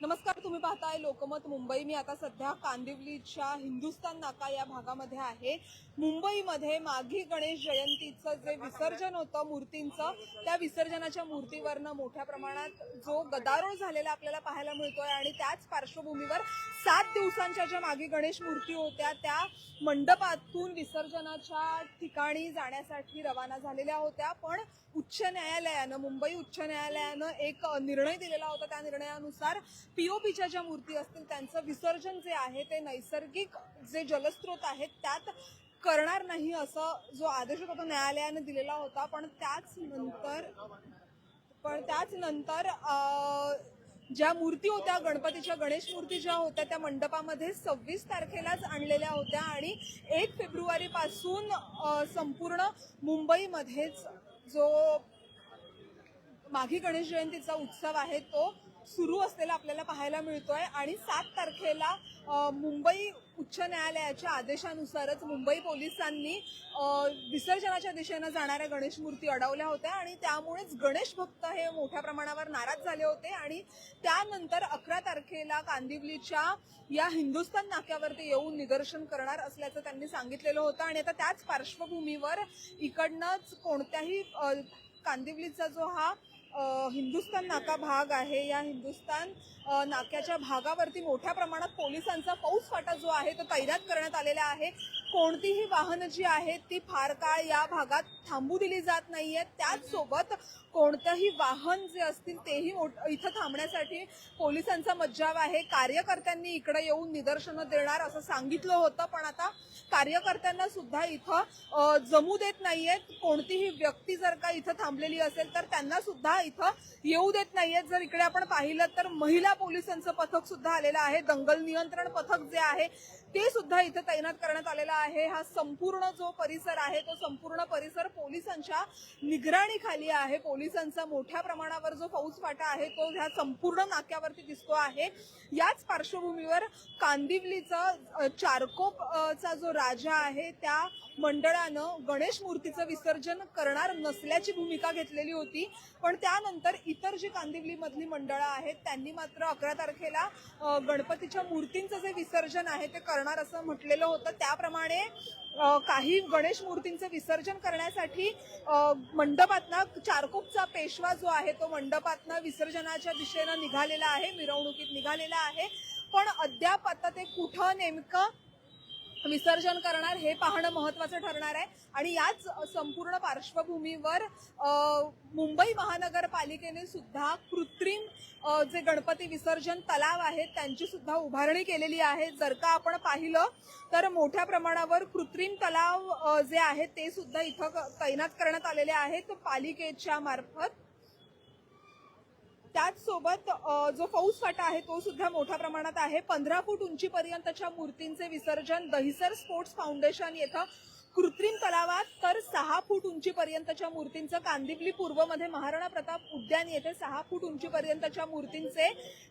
नमस्कार तुम्ही पाहताय लोकमत मुंबई. मी आता सध्या कांदिवलीच्या हिंदुस्तान नाका या भागामध्ये आहे. मुंबईमध्ये माघी गणेश जयंतीचं जे विसर्जन होतं मूर्तींचं त्या विसर्जनाच्या मूर्तीवरनं मोठ्या प्रमाणात जो गदारोळ झालेला आपल्याला पाहायला मिळतोय आणि त्याच पार्श्वभूमीवर सात दिवसांच्या ज्या माघी गणेश मूर्ती होत्या त्या मंडपातून विसर्जनाच्या ठिकाणी जाण्यासाठी रवाना झालेल्या होत्या. पण उच्च न्यायालयानं मुंबई उच्च न्यायालयानं एक निर्णय दिलेला होता. त्या निर्णयानुसार पीओपीच्या ज्या मूर्ती असतील त्यांचं विसर्जन जे आहे ते नैसर्गिक जे जलस्रोत आहेत त्यात करणार नाही असं जो आदेश होता तो न्यायालयानं दिलेला होता. पण त्याच नंतर पण त्याच नंतर ज्या मूर्ती होत्या गणपतीच्या गणेश मूर्ती ज्या होत्या त्या मंडपामध्ये सव्वीस तारखेलाच आणलेल्या होत्या आणि एक फेब्रुवारी पासून संपूर्ण मुंबईमध्येच जो माघी गणेश जयंतीचा उत्सव आहे तो सुरू असलेला आपल्याला पाहायला मिळतोय. आणि सात तारखेला मुंबई उच्च न्यायालयाच्या आदेशानुसारच मुंबई पोलिसांनी विसर्जनाच्या दिशेनं जाणाऱ्या गणेश मूर्ती अडवल्या होत्या. आणि त्यामुळेच गणेश भक्त हे मोठ्या प्रमाणावर नाराज झाले होते. आणि त्यानंतर अकरा तारखेला कांदिवलीच्या या हिंदुस्थान नाक्यावरती येऊन निदर्शन करणार असल्याचं त्यांनी सांगितलेलं होतं. आणि आता त्याच पार्श्वभूमीवर इकडनंच कोणत्याही कांदिवलीचा जो हा हिंदुस्तान हिंदुस्थान नाका भाग आहे. या हिंदुस्थान नाक्याच्या भागावरती मोठ्या प्रमाणात पोलिसांचा फौज फाटा जो आहे तो तैनात करण्यात आलेला आहे. कोणतीही वाहनं जी आहेत ती फार काळ या भागात थांबू दिली जात नाहीये. त्याचसोबत कोणतंही वाहन जे असतील तेही इथं थांबण्यासाठी पोलिसांचा मज्जाव आहे. कार्यकर्त्यांनी इकडे येऊन निदर्शनं देणार असं सांगितलं होतं पण आता कार्यकर्त्यांना सुद्धा इथं जमू देत नाहीयेत कोणतीही व्यक्ती जर का इथं थांबलेली असेल तर त्यांना सुद्धा इथं येऊ देत नाहीयेत. जर इकडे आपण पाहिलं तर महिला पोलिसांचं पथक सुद्धा आलेलं आहे. दंगल नियंत्रण पथक जे आहे ते सुद्धा इथं तैनात करण्यात आलेला आहे. हा संपूर्ण जो परिसर आहे तो संपूर्ण परिसर पोलिसांच्या निगराणीखाली आहे. पोलिसांचा मोठ्या प्रमाणावर जो फौज फाटा आहे तो ह्या संपूर्ण नाक्यावरती दिसतो आहे. याच पार्श्वभूमीवर कांदिवलीचा चारकोप चा जो राजा आहे त्या मंडळानं गणेश मूर्तीचं विसर्जन करणार नसल्याची भूमिका घेतलेली होती. पण त्यानंतर इतर जी कांदिवलीमधली मंडळं आहेत त्यांनी मात्र अकरा तारखेला गणपतीच्या मूर्तींचं जे विसर्जन आहे ते करणार असं म्हटलेलं होतं. त्याप्रमाणे काही गणेश मूर्तींचं विसर्जन करण्यासाठी मंडपातनं चारकोपचा पेशवा जो आहे तो मंडपातनं विसर्जनाच्या दिशेनं निघालेला आहे मिरवणुकीत निघालेला आहे. पण अद्याप आता ते कुठं नेमकं विसर्जन करणार हे पाहणं महत्वाचं ठरणार आहे. आणि याच संपूर्ण पार्श्वभूमीवर मुंबई महानगरपालिकेने सुद्धा कृत्रिम जे गणपती विसर्जन तलाव आहेत त्यांची सुद्धा उभारणी केलेली आहे. जर का आपण पाहिलं तर मोठ्या प्रमाणावर कृत्रिम तलाव जे आहेत ते सुद्धा इथं क- तैनात करण्यात आलेले आहेत. पालिकेच्या मार्फत त्याचसोबत जो फौज फाटा आहे तो सुद्धा मोठ्या प्रमाणात आहे. पंधरा फूट उंचीपर्यंतच्या मूर्तींचे विसर्जन दहिसर स्पोर्ट्स फाउंडेशन येथं कृत्रिम तलावात तर सहा फूट उंचीपर्यंतच्या मूर्तींचं कांदिवली पूर्वमध्ये महाराणा प्रताप उद्यान येथे सहा फूट उंचीपर्यंतच्या मूर्तींचे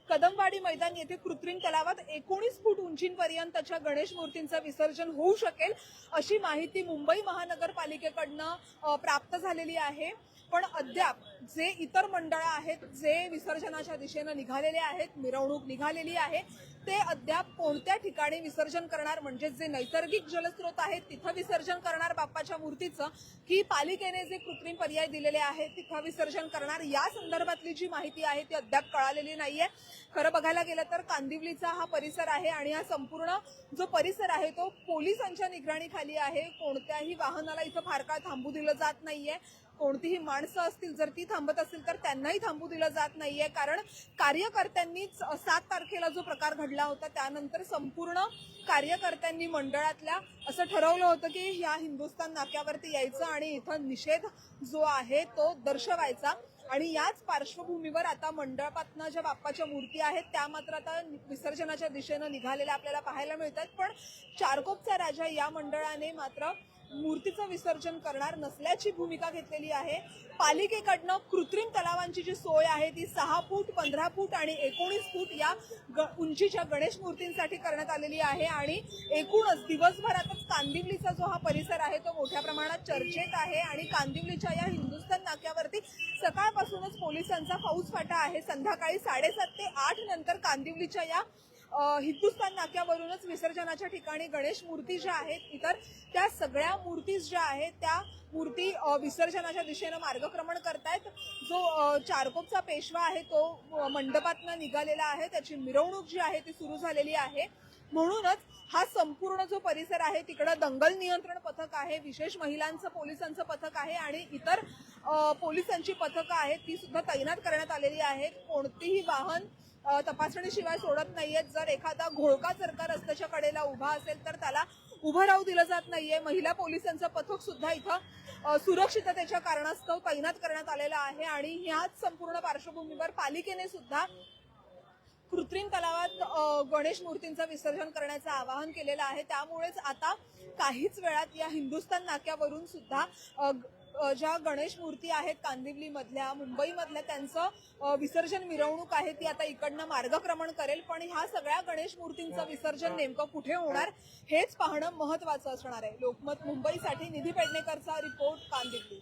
कदमवाडी मैदान येथे कृत्रिम तलावात एकोणीस फूट उंचीपर्यंतच्या गणेश मूर्तींचं विसर्जन होऊ शकेल अशी माहिती मुंबई महानगरपालिकेकडनं प्राप्त झालेली आहे. पण अद्याप जे इतर मंडळं आहेत जे विसर्जनाच्या दिशेनं निघालेले आहेत मिरवणूक निघालेली आहे ते अद्याप कोणत्या ठिकाणी विसर्जन करणार म्हणजे जे नैसर्गिक जलस्रोत आहेत तिथं विसर्जन करणार बाप्पाच्या मूर्तीचं. की पालिकेने जे कृत्रिम पर्याय दिलेले आहेत तिथं विसर्जन करणार. या संदर्भातली जी माहिती आहे ती अद्याप कळालेली नाहीये. खरं बघायला गेलं तर कांदिवलीचा हा परिसर आहे आणि हा संपूर्ण जो परिसर आहे तो पोलिसांच्या निगराणीखाली आहे. कोणत्याही वाहनाला इथं फार काळ थांबू दिलं जात नाहीये. कोणतीही माणसं असतील जर ती थांबत असतील तर त्यांनाही थांबू दिलं जात नाहीये. कारण कार्यकर्त्यांनीच सात तारखेला जो प्रकार घडला होता त्यानंतर संपूर्ण कार्यकर्त्यांनी मंडळातल्या असं ठरवलं होतं की ह्या हिंदुस्थान नाक्यावरती यायचं आणि इथं निषेध जो आहे तो दर्शवायचा. आणि याच पार्श्वभूमीवर आता मंडपातनं ज्या बाप्पाच्या मूर्ती आहेत त्या मात्र आता विसर्जनाच्या दिशेनं निघालेल्या आपल्याला पाहायला मिळतात पण चारकोपचा राजा या मंडळाने मात्र मूर्तीचं विसर्जन करणार नसल्याची भूमिका घेतलेली आहे. पालिकेकडनं कृत्रिम तलावांची जी सोय आहे ती सहा फूट पंधरा फूट आणि एकोणीस फूट या ग उंचीच्या गणेश मूर्तींसाठी करण्यात आलेली आहे. आणि एकूणच दिवसभरातच कांदिवलीचा जो हा परिसर आहे तो मोठ्या प्रमाणात चर्चेत आहे आणि कांदिवलीच्या या हिंदुस्थान नाक्यावरती सकाळपासूनच पोलिसांचा फौजफाटा आहे. संध्याकाळी साडेसात ते आठ नंतर कांदिवलीच्या या हिंदुस्थान नाक्यावरूनच विसर्जनाच्या ठिकाणी गणेश मूर्ती ज्या आहेत इतर त्या सगळ्या मूर्तीज ज्या आहेत त्या मूर्ती विसर्जनाच्या दिशेनं मार्गक्रमण करतायत. जो चारकोपचा पेशवा आहे तो मंडपातनं निघालेला आहे. त्याची मिरवणूक जी आहे ती सुरू झालेली आहे. म्हणूनच हा संपूर्ण जो परिसर आहे तिकडं दंगल नियंत्रण पथक आहे विशेष महिलांचं पोलिसांचं पथक आहे आणि इतर पोलिसांची पथकं आहेत ती सुद्धा तैनात करण्यात आलेली आहेत. कोणतीही वाहन तपासणीशिवाय सोडत नाहीयेत. जर एखादा घोळका जर का रस्त्याच्या कडेला उभा असेल तर त्याला उभं राहू दिलं जात नाहीये. महिला पोलिसांचं पथक सुद्धा इथं सुरक्षिततेच्या कारणास्तव तैनात करण्यात आलेलं आहे आणि ह्याच संपूर्ण पार्श्वभूमीवर पालिकेने सुद्धा कृत्रिम तलावात गणेश मूर्तींचं विसर्जन करण्याचं आवाहन केलेलं आहे. त्यामुळेच आता काहीच वेळात या हिंदुस्थान नाक्यावरून सुद्धा ज्या गणेश मूर्ती आहेत कांदिवलीमधल्या मुंबईमधल्या त्यांचं विसर्जन मिरवणूक आहे ती आता इकडनं मार्गक्रमण करेल. पण ह्या सगळ्या गणेश मूर्तींचं विसर्जन नेमकं कुठे होणार हेच पाहणं महत्वाचं असणार आहे. लोकमत मुंबईसाठी निधी पेडणेकरचा रिपोर्ट कांदिवली.